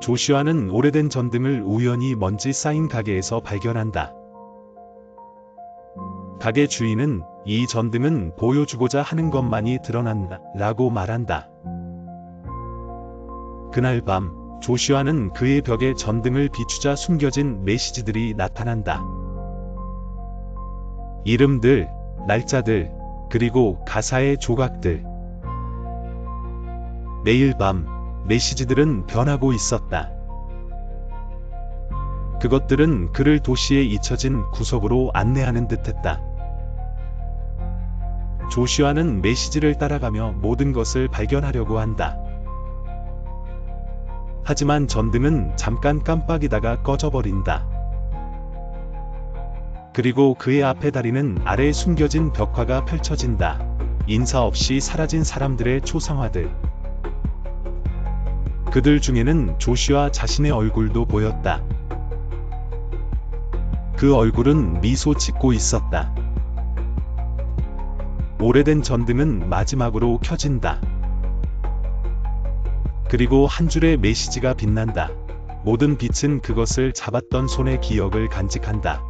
조슈아는 오래된 전등을 우연히 먼지 쌓인 가게에서 발견한다. 가게 주인은 이 전등은 보여주고자 하는 것만이 드러난다 라고 말한다. 그날 밤 조슈아는 그의 벽에 전등을 비추자 숨겨진 메시지들이 나타난다. 이름들, 날짜들, 그리고 가사의 조각들. 매일 밤 메시지들은 변하고 있었다. 그것들은 그를 도시에 잊혀진 구석으로 안내하는 듯했다. 조슈아는 메시지를 따라가며 모든 것을 발견하려고 한다. 하지만 전등은 잠깐 깜빡이다가 꺼져버린다. 그리고 그의 앞에 다리는 아래 숨겨진 벽화가 펼쳐진다. 인사 없이 사라진 사람들의 초상화들. 그들 중에는 조슈아 자신의 얼굴도 보였다. 그 얼굴은 미소 짓고 있었다. 오래된 전등은 마지막으로 켜진다. 그리고 한 줄의 메시지가 빛난다. 모든 빛은 그것을 잡았던 손의 기억을 간직한다.